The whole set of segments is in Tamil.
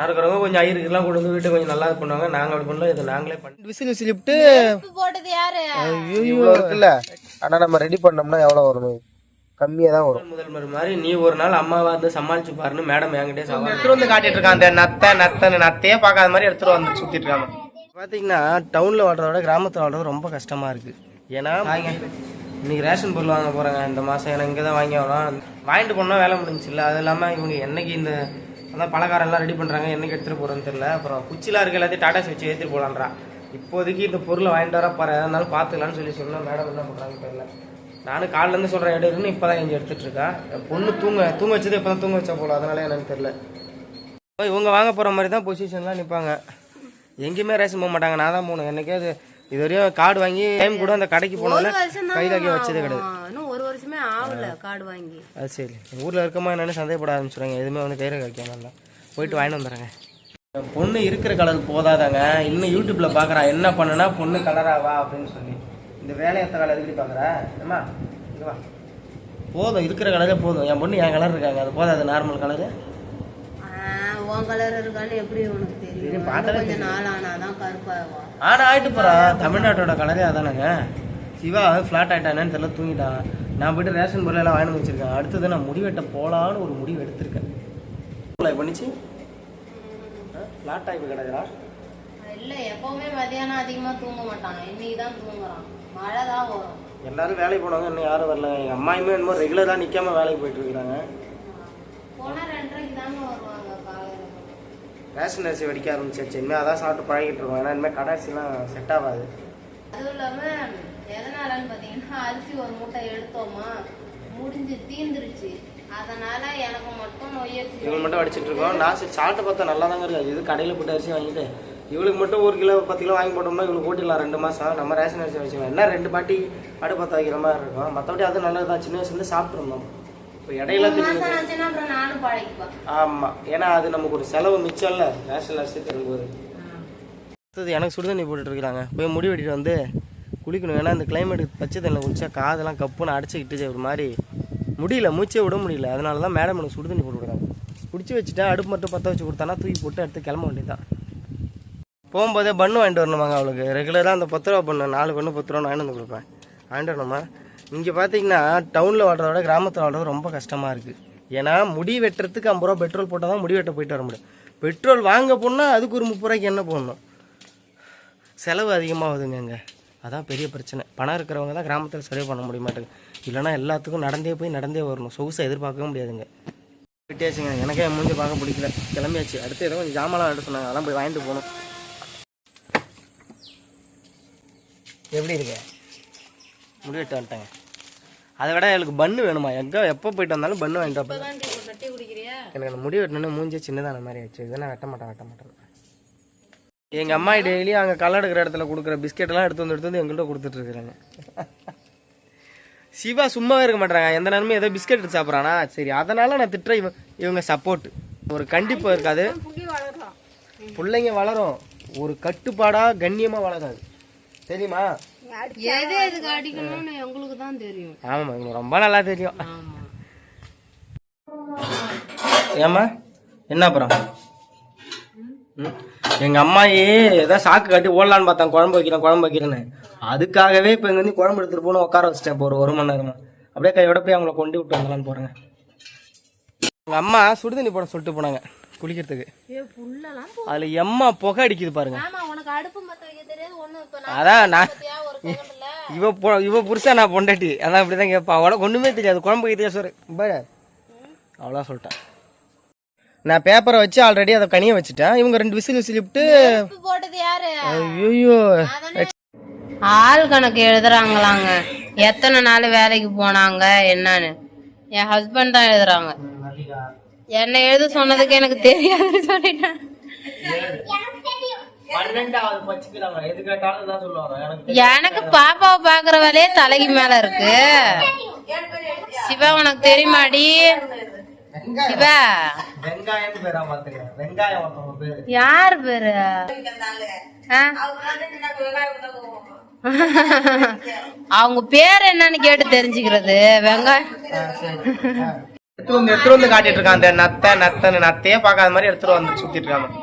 பணம் இருக்கிறவங்க கொஞ்சம் ஐயருக்குலாம் கொண்டு வந்து வீட்டை கொஞ்சம் நல்லா பண்ணுவாங்க. நாங்கள் அப்படி பண்ணல இது நாங்களே பண்ணி விசில் விசிலிப்ட்டு உப்பு போட்டது யாரு? இவ்வளோ இருக்குல்ல? ஆனா நம்ம ரெடி பண்ணோம்னா எவ்வளவு வரும்? கம்மியா தான் வரும். முதல்வர் மாதிரி நீ ஒரு நாள் அம்மாவை வந்து சமாளிச்சு பாருன்னு மேடம் என்கிட்டே சவால். எடுத்துட்டு வந்து காட்டிட்டு இருக்கான். அந்த நத்தை நத்தன்னு நத்தையே பார்க்காத மாதிரி எடுத்துட்டு வந்து சுத்திட்டு இருக்காங்க பாத்தீங்கன்னா டவுன்ல வாழ்றத விட கிராமத்துல வாழ்றது ரொம்ப கஷ்டமா இருக்கு. ஏன்னா வாங்க. இன்னைக்கு ரேஷன் பொருள் வாங்க போறாங்க. இந்த மாசம் எனக்கு இங்கே தான் வாங்கி ஆகலாம் வாங்கிட்டு போனா வேலை முடிஞ்சுல அது இல்லாம இவங்க என்னைக்கு இந்த அதான் பலகாரம் எல்லாம் ரெடி பண்றாங்க. என்னைக்கு எடுத்துட்டு போறோன்னு தெரியல. அப்புறம் குச்சிலாம் இருக்க எல்லாத்தையும் டாடா வச்சு ஏற்றிட்டு போலான்றா. இப்போதைக்கு இந்த பொருளை வாங்கிட்டு வர பாரு. அதனால பார்த்துக்கலாம்னு சொல்லி சொன்னா மேடம் என்ன பண்றாங்க தெரியல. நானும் காலைல இருந்து சொல்றேன் எடுன்னு இப்பதான் இங்க எடுத்துட்டு இருக்கா? என் பொண்ணு தூங்க தூங்க வச்சது இப்பதான் தூங்க வச்சா போல. அதனால எனக்கு தெரியல. இப்போ இவங்க வாங்க போற மாதிரி தான் பொசிஷன்லாம் நிற்பாங்க எங்கேயுமே ரேஷன் போக மாட்டாங்க. நான் தான் போகணும். என்னைக்காவது இது வரையும் கார்டு வாங்கி டைம் கூட அந்த கடைக்கு போனால கைதாக்கி வச்சதே கிடையாது. வருஷமே ஆகல கார்டு வாங்கி. அது சரி. ஊரில் இருக்கமா என்னன்னு சந்தேகப்பட ஆரம்பிச்சுருவாங்க எதுவுமே வந்து கையில் வைக்காம இல்லை போயிட்டு வாங்கிட்டு வந்துடுறேங்க. பொண்ணு இருக்கிற கலர் போதாதாங்க. இன்னும் யூடியூப்ல பார்க்குறா என்ன பண்ணுனா பொண்ணு கலராவா அப்படின்னு சொல்லி. இந்த வேலையத்த வேலை எதுக்கு பார்க்குறா ஏம்மா இங்க வா. போதும் இருக்கிற கலரே போதும். என் பொண்ணு என் கலர் இருக்காங்க. அது போதாது நார்மல் கலரு உன் கலர் இருக்கான்னு எப்படி உனக்கு தெரியும்? கொஞ்சம் நாள் ஆனாதான் கருப்பாவா ஆனா ஆயிட்டு போறா. தமிழ்நாட்டோட கலரே அதானங்க. சிவா ஃப்ளாட் ஆயிட்டானேன்னு தெரியல தூங்கிட்டான் நான் போயிட்டு ரேஷன் பொருள் எல்லாம் வாங்கி வச்சிருக்கேன். அடுத்தது நான் முடிவெட்ட போலான்னு ஒரு முடிவு எடுத்திருக்கேன். பண்ணிச்சு ஃப்ளாட் ஆகி கிடக்குறா இல்ல எப்பவுமே மதியானம் அதிகமா தூங்க மாட்டான் இன்னைக்கு தான் தூங்குறான். மழை தான் வரும். எல்லாரும் வேலைக்கு போனாங்க இன்னும் யாரும் வரல. எங்க அம்மாயுமே என்னமோ ரெகுலரா நிக்காம வேலைக்கு போயிட்டு இருக்காங்க போனா ரெண்டரைக்கு தாங்க வருவாங்க காலையில. ரேஷன் அரிசி வெடிக்க ஆரம்பிச்சிருச்சு இனிமேல் அதான் சாப்பிட்டு பழகிட்டு இருக்கோம். ஏன்னா இனிமேல் கடை அரிசிலாம் செட் ஆகாது. அதுவும் இல்லாம எதனாலன்னு பாத்தீங்கன்னா அரிசி ஒரு மூட்டை எடுத்தோமா முடிஞ்சு தீந்துருச்சு. அதனால எனக்கு மட்டும் நொய்யரிசி இவங்க மட்டும் அடிச்சிட்டு இருக்கோம். நான் சாப்பிட்டு பார்த்தா நல்லா தாங்க இருக்கு. இது கடையில் போட்டு அரிசி வாங்கிட்டு இவளுக்கு மட்டும் ஒரு கிலோ பத்து கிலோ வாங்கி போட்டோம்னா இவளுக்கு ஓட்டிடலாம் ரெண்டு மாதம் நம்ம ரேஷன் அரிசி வச்சுக்கலாம் என்ன ரெண்டு பாட்டி அடு பற்ற வைக்கிற மாதிரி இருக்கும். மற்றபடி அது நல்லது தான் சின்ன வயசுலேருந்து சாப்பிட்ருந்தோம் இப்போ இடையில ஆமாம் ஏன்னா அது நமக்கு ஒரு செலவு மிச்சம் இல்லை. ரேஷன் அரிசி தரும்போது. அடுத்தது எனக்கு சுடுதண்ணி போட்டுட்டு இருக்கிறாங்க. போய் முடி வெட்டிட்டு வந்து குளிக்கணும். ஏன்னா இந்த கிளைமேட்டுக்கு பச்சை தண்ணியில் குளிச்சா காதெல்லாம் கப்புன்னு அடைச்சிக்கிட்டு ஒரு மாதிரி. முடியல மூச்சே விட முடியல. அதனால தான் மேடம் எனக்கு சுடுதண்ணி போட்டு கொடுக்குறாங்க. குடிச்சு வச்சுட்டா அடுப்பு மட்டும் பற்ற வச்சு கொடுத்தானா தூக்கி போட்டு எடுத்து கிளம்ப வேண்டியதுதான். போகும்போதே பண்ணு வாங்கிட்டு வரணுமாங்க அவளுக்கு. ரெகுலராக அந்த பத்து ரூபா பண்ணு நாலு பண்ணு பத்து ரூபா வாங்கிட்டு வந்து கொடுப்பேன். வாங்கிட்டு வரணுமா? இங்கே பார்த்தீங்கன்னா டவுனில் வாழ்றத விட கிராமத்தில் வாழ்றது ரொம்ப கஷ்டமாக இருக்குது ஏன்னா முடி வெட்டுறதுக்கு ஐம்பது ரூபா பெட்ரோல் போட்டால் தான் முடி வெட்ட போயிட்டு வர முடியும். பெட்ரோல் வாங்க போனால் அதுக்கு ஒரு முப்பது ரூபாய்க்கு என்ன போடணும்? செலவு அதிகமாகுதுங்க அங்கே. அதான் பெரிய பிரச்சனை. பணம் இருக்கிறவங்க தான் கிராமத்தில் செலவு பண்ண முடிய மாட்டேங்குது. இல்லைன்னா எல்லாத்துக்கும் நடந்தே போய் நடந்தே வரணும். சொகுசை எதிர்பார்க்கவே முடியாதுங்க. விட்டியாச்சுங்க. எனக்கே என் மூஞ்சி பார்க்க பிடிக்கல. கிளம்பியாச்சு. அடுத்து ஏதோ கொஞ்சம் ஜாமான்லாம் எடுத்து சொன்னாங்க. அதெல்லாம் போய் வாங்கிட்டு போகணும். எப்படி இருக்கு? முடிவெட்டு வந்துட்டாங்க. அதை விட எனக்கு பன்னு வேணுமா? எங்கே எப்போ போயிட்டு வந்தாலும் பன்னு வாங்கிட்டு எனக்கு அந்த முடி வெட்டணும்னு மூஞ்சி சின்னதான மாதிரி ஆச்சு இதெல்லாம் வெட்ட மாட்டேன் வெட்ட மாட்டேன் எங்கள் அம்மா டெய்லி அங்கே களை எடுக்கிற இடத்துல கொடுக்குற பிஸ்கெட்டெல்லாம் எடுத்து வந்து எடுத்து வந்து எங்கள்கிட்ட கொடுத்துட்டு இருக்கிறாங்க. சிவா சும்மாவே இருக்க மாட்டாங்க எந்த நேரமும் ஏதோ பிஸ்கெட் சாப்பிட்றானா? சரி அதனால நான் திட்டுற இவன் இவங்க சப்போர்ட் ஒரு கண்டிப்பு இருக்காது. பிள்ளைங்க வளரும். ஒரு கட்டுப்பாடா கண்ணியமா வளராது தெரியுமா? எது எதுக்கு அடிக்கணும்னு உங்களுக்கு தான் தெரியும். ஆமாம்மா எங்களுக்கு ரொம்ப நல்லா தெரியும். ஏம்மா? என்ன அப்புறம்? ம்? எங்க அம்மாயே ஏதோ சாக்கு காட்டி ஓடலான்னு பார்த்தாங்க குழம்பு வைக்கிறேன் குழம்பு வைக்கிறேன்னு. அதுக்காகவே இப்போ இங்க வந்து குழம்பு எடுத்துட்டு போன உட்கார வச்சிட்டேன் இப்போ ஒரு ஒரு மணி நேரமா. அப்படியே கையோட போய் அவங்கள கொண்டு விட்டு வந்துடலான்னு போறேங்க. எங்க அம்மா சுடுதண்ணி போட சொல்லிட்டு போனாங்க குளிக்கிறதுக்கு. அதுல எம்மா புகை அடிக்குது பாருங்க. அதான் நான் இவ பொ- இவ புருஷன் நான் பொண்டாட்டி. அதான் இப்படிதான் கேட்பா அவளுக்கு ஒண்ணுமே தெரியாது. குழம்பு வைக்கிறதே சொல்லு பாரு. அவ்வளோ சொல்லிட்டேன் நான் பேப்பரை வச்சு ஆல்ரெடி அதை கனிய வச்சுட்டேன் இவங்க ரெண்டு விசில் விசில் விட்டு உப்பு போட்டது யாரு? ஐயோ ஆள் கணக்கு எழுதுறாங்களாங்க. எத்தனை நாள் வேலைக்கு போனாங்க என்னன்னு. என் ஹஸ்பண்ட் தான் எழுதுறாங்க. என்ன எழுத சொன்னதுக்கு எனக்கு தெரியாதுன்னு சொல்லிட்டேன் எனக்கு எனக்கு பாப்பாவை பாக்குற வேலையே தலைக்கு மேல இருக்கு. சிவா உனக்கு தெரியுமாடி? வெங்காயம். பேரா பாத்துங்க வெங்காயம் ஒருத்தவங்க பேரு. யார் பேரு? ஆ? அவங்க பேர் என்னன்னு கேட்டு தெரிஞ்சுக்கிறது. வெங்காயம். எடுத்து வந்து எடுத்துட்டு வந்து காட்டிட்டு இருக்கான். அந்த நத்தை நத்தன்னு நத்தையே பார்க்காத மாதிரி எடுத்துட்டு வந்து சுத்திட்டு இருக்கான்.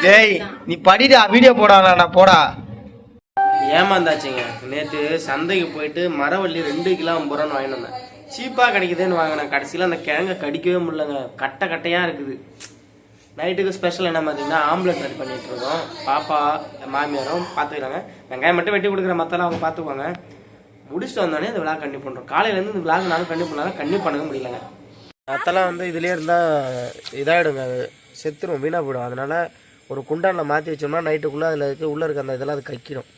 டேய் நீ படிடா வீடியோ போடாடா போடா. ஏமாந்தாச்சுங்க. நேற்று சந்தைக்கு போயிட்டு மரவள்ளி ரெண்டு கிலோ ஐம்பது ரூபான்னு வாங்கிட்டு வந்தேன். சீப்பாக கிடைக்குதுன்னு வாங்கினேன். கடைசியில் அந்த கிழங்க கடிக்கவே முடியலங்க. கட்டை கட்டையாக இருக்குது. நைட்டுக்கு ஸ்பெஷல் என்ன பார்த்தீங்கன்னா ஆம்லெட் ரெடி பண்ணிட்டு இருக்கோம். பாப்பா மாமியாரும் பார்த்துக்கிறாங்க வெங்காயம் மட்டும் வெட்டி கொடுக்குற மற்றெல்லாம் அவங்க பார்த்துக்குவாங்க முடிச்சுட்டு வந்தோடனே இந்த விழா கண்டிப்பாக பண்ணுறோம் காலையிலேருந்து இந்த விழாக்கு நானும் கண்டிப்பாக பண்ணாலும் கண்டிப்பாக பண்ணவே முடியலங்க. மற்றெல்லாம் வந்து இதுலேயே இருந்தால் இதாகிடுங்க அது செத்துரும் வீணாக போயிடும். அதனால் ஒரு குண்டானில் மாற்றி வச்சோம்னா நைட்டுக்குள்ளே அதில் இருக்க உள்ளே இருக்க அந்த இதெல்லாம் அது கக்கிடும்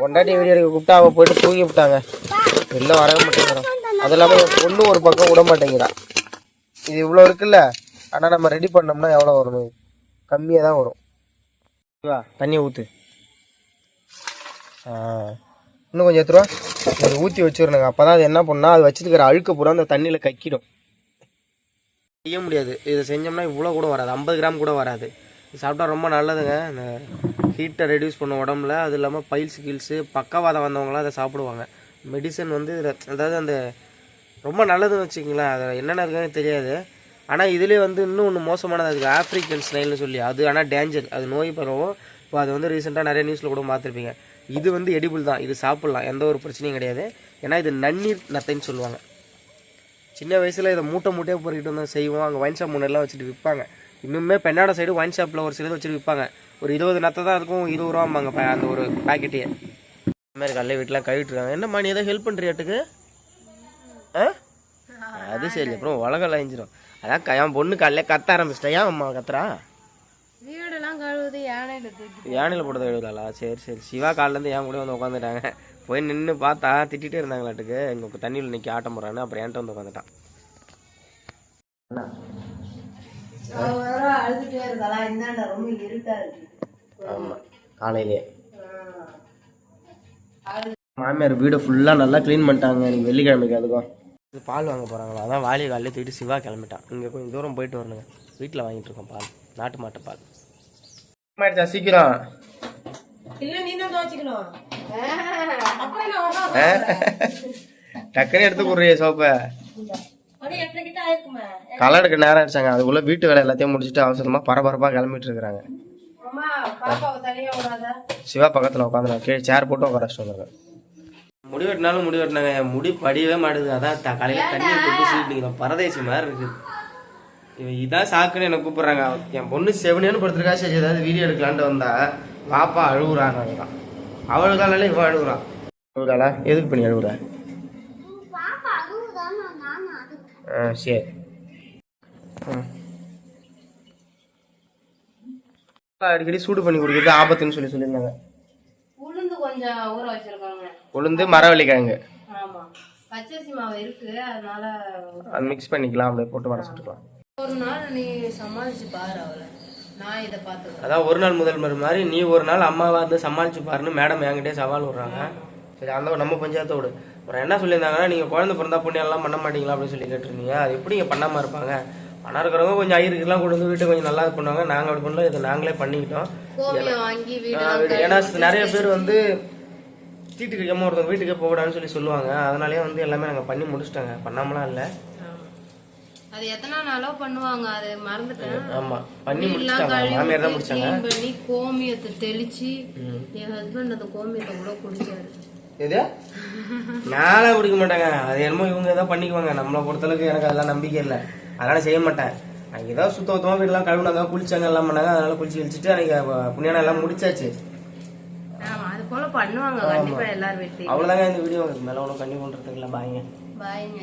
பொண்டாட்டி வீடியோ எடுக்க கூப்பிட்டா அவள் போயிட்டு தூங்கி விட்டாங்க. வெளில வரவே மாட்டேங்கிறான். அது இல்லாமல் என் பொண்ணு ஒரு பக்கம் விட மாட்டேங்கிறா இது இவ்வளோ இருக்குல்ல? ஆனால் நம்ம ரெடி பண்ணோம்னா எவ்வளோ வரும்? கம்மியாக தான் வரும். வா தண்ணியை ஊற்று இன்னும் கொஞ்சம் எடுத்துருவா அது ஊற்றி வச்சிடணுங்க. அப்போ தான் அது என்ன பண்ணால் அது வச்சிருக்கிற அழுக்க பூரா அந்த தண்ணியில் கக்கிடும். செய்ய முடியாது. இதை செஞ்சோம்னா இவ்வளோ கூட வராது. ஐம்பது கிராம் கூட வராது. இது சாப்பிட்டா ரொம்ப நல்லதுங்க. இந்த ஹீட்டை ரெடியூஸ் பண்ண உடம்புல அது இல்லாமல் பைல்ஸ் கீல்ஸு பக்கவாதம் வந்தவங்களாம் அதை சாப்பிடுவாங்க. மெடிசன் வந்து இதில் அதாவது அந்த ரொம்ப நல்லதுன்னு வச்சுக்கங்களேன் அது என்னென்ன இருக்குன்னு தெரியாது. ஆனால் இதுலேயே வந்து இன்னும் ஒன்று மோசமானது அதுக்கு ஆஃப்ரிக்கன் ஸ்னைல்னு சொல்லி அது ஆனால் டேஞ்சர் அது நோய் பரவும். இப்போ அது வந்து ரீசெண்டாக நிறைய நியூஸில் கூட பார்த்துருப்பீங்க. இது வந்து எடிபிள் தான் இது சாப்பிட்லாம் எந்த ஒரு பிரச்சனையும் கிடையாது. ஏன்னா இது நன்னீர் நத்தைன்னு சொல்லுவாங்க. சின்ன வயசில் இதை மூட்டை மூட்டையாக பொறுக்கிட்டு வந்து செய்வோம் அங்கே ஒயின் ஷாப் முன்னெல்லாம் வச்சுட்டு விற்பாங்க. இன்னுமே பெண்ணாட சைடு ஒயின் ஷாப்பில் ஒரு சிலது வச்சுட்டு விற்பாங்க ஒரு இருபது நத்தை தான் இருக்கும் இருபது ரூபாம்பாங்க அந்த ஒரு பாக்கெட்டே இந்த மாதிரி கல்லை வீட்டிலாம் கழுவிட்டு இருக்காங்க என்னம்மா நீ ஏதோ ஹெல்ப் பண்ணுறியாட்டுக்கு ஆ? அது சரி அப்புறம் உலகம் அழிஞ்சிரும் அதான் என் பொண்ணு காலையில கத்த ஆரம்பிச்சிட்டா. ஏன் அம்மா கத்துறா? யானையில தூக்கி யானையில் போடுறது எழுதலா சரி சரி. சிவா காலிலேருந்து என் கூட வந்து உட்காந்துட்டாங்க போய் நின்று பார்த்தா திட்டிகிட்டே இருந்தாங்களாட்டுக்கு. இங்கே தண்ணியில் நிற்க ஆட்டம் போடுறான்னு அப்புறம் என்கிட்ட வந்து உட்காந்துட்டான் அழுதுட்டே இருக்கலாம் இந்தாண்ட ரொம்ப இருட்டா இருக்கு. ஆமாம் காலையிலேயே மாமியார் வீடை ஃபுல்லாக நல்லா க்ளீன் பண்ணிட்டாங்க. இன்னைக்கு வெள்ளிக்கிழமைக்கு அதுக்கும் இது பால் வாங்க போகிறாங்களா அதான் வாலிய காலையில் தூக்கிட்டு சிவா கிளம்பிட்டான். இங்கே கொஞ்சம் தூரம் போயிட்டு வரணுங்க. வீட்டில் வாங்கிட்டு இருக்கோம் பால். நாட்டு மாட்டு பால். ஆயிடுச்சா சீக்கிரம். ஆ? டக்குனு எடுத்து கொடுறிய சோப்பை. களை எடுக்க நேரம் ஆயிடுச்சாங்க. அதுக்குள்ள வீட்டு வேலை எல்லாத்தையும் முடிச்சுட்டு அவசரமா பரபரப்பா கிளம்பிட்டு இருக்கிறாங்க. சிவா பக்கத்துல உட்காந்துருக்காங்க கீழே சேர் போட்டு உட்கார வச்சுட்டு முடி வெட்டினாலும் முடி வெட்டினாங்க. என் முடி படியவே மாட்டுது. அதான் த- காலையில தண்ணி போட்டு சீட்டிங்க பரதேசி மாதிரி இருக்கு. இவன் இதான் சாக்குன்னு என்ன கூப்பிடுறாங்க. என் பொண்ணு செவனேன்னு படுத்துருக்கா. சரி ஏதாவது வீடியோ எடுக்கலான்ட்டு வந்தா பாப்பா அழுகுறாங்க. அதுதான் அவளுக்கால இவன் அழுகுறான் அழுகுறாளா எதுக்கு பண்ணி அழுகுற? ஆ சரி. அடிக்கடி சூடு பண்ணி குடிக்கிறது ஆபத்துன்னு சொல்லி சொல்லியிருந்தாங்க. உளுந்து கொஞ்சம் ஊற வச்சிருக்காங்க. உளுந்து மரவள்ளிக்கிழங்கு. ஆமா. பச்சரிசி மாவு இருக்கு அதனால அது மிக்ஸ் பண்ணிக்கலாம் அப்படியே போட்டு வர சுட்டுக்கலாம். ஒரு நாள் நீ சமாளிச்சு பாரு அவளை. நான் இதை பார்த்துக்கிறேன். அதான் ஒரு நாள் முதல்வர் மாதிரி நீ ஒரு நாள் அம்மாவா இருந்து சமாளிச்சு பாருன்னு மேடம் என்கிட்டயே சவால் விடுறாங்க. சரி அந்த நம்ம பஞ்சாயத்தை விடு அப்புறம் என்ன சொல்லியிருந்தாங்கன்னா நீங்கள் குழந்தை பிறந்தா புண்ணியம் எல்லாம் பண்ண மாட்டீங்களா அப்படின்னு சொல்லி கேட்டிருந்தீங்க. அது எப்படி இங்கே பண்ணாமல் இருப்பாங்க? பணம் இருக்கிறவங்க கொஞ்சம் ஐயருக்குலாம் கொண்டு வந்து வீட்டுக்கு கொஞ்சம் நல்லா பண்ணுவாங்க. நாங்கள் அப்படி பண்ணல இதை நாங்களே பண்ணிக்கிட்டோம். ஏன்னா நிறைய பேர் வந்து தீட்டு கிடைக்காம ஒருத்தவங்க வீட்டுக்கே போகக்கூடாதுன்னு சொல்லி சொல்லுவாங்க. அதனாலேயே வந்து எல்லாமே நாங்கள் பண்ணி முடிச்சிட்டாங்க. பண்ணாமலாம் இல்லை. அது எத்தனை நாளோ பண்ணுவாங்க அது மறந்துட்டேன். பண்ணி கழுவி மாமியார் தான் விட்டு முடிச்சாங்க. பண்ணி கோமியத்தை தெளிச்சு. என் ஹஸ்பண்ட் அந்த கோமியத்தை கூட குடிச்சாரு. எது? நானே குடிக்க மாட்டேங்க. அது என்னமோ இவங்க ஏதாவது பண்ணிக்குவாங்க. நம்மளை பொறுத்தளவுக்கு எனக்கு அதெல்லாம் நம்பிக்கை இல்லை. அதனால செய்ய மாட்டேன். அன்னைக்கு ஏதாவது சுத்த சுத்தமாக வீடெல்லாம் கழுவுனாங்க குளிச்சாங்க எல்லாம் பண்ணாங்க. அதனால குளிச்சு கழிச்சிட்டு அன்னைக்கு அஹ், புண்ணியானம் எல்லாம் முடிச்சாச்சு. அவ்வளோதாங்க இந்த வீடியோ. மேலே ஒன்றும் கண்டிப்பாக பண்ணுறதுக்கு இல்லை. பாய்ங்க பாய்ங்க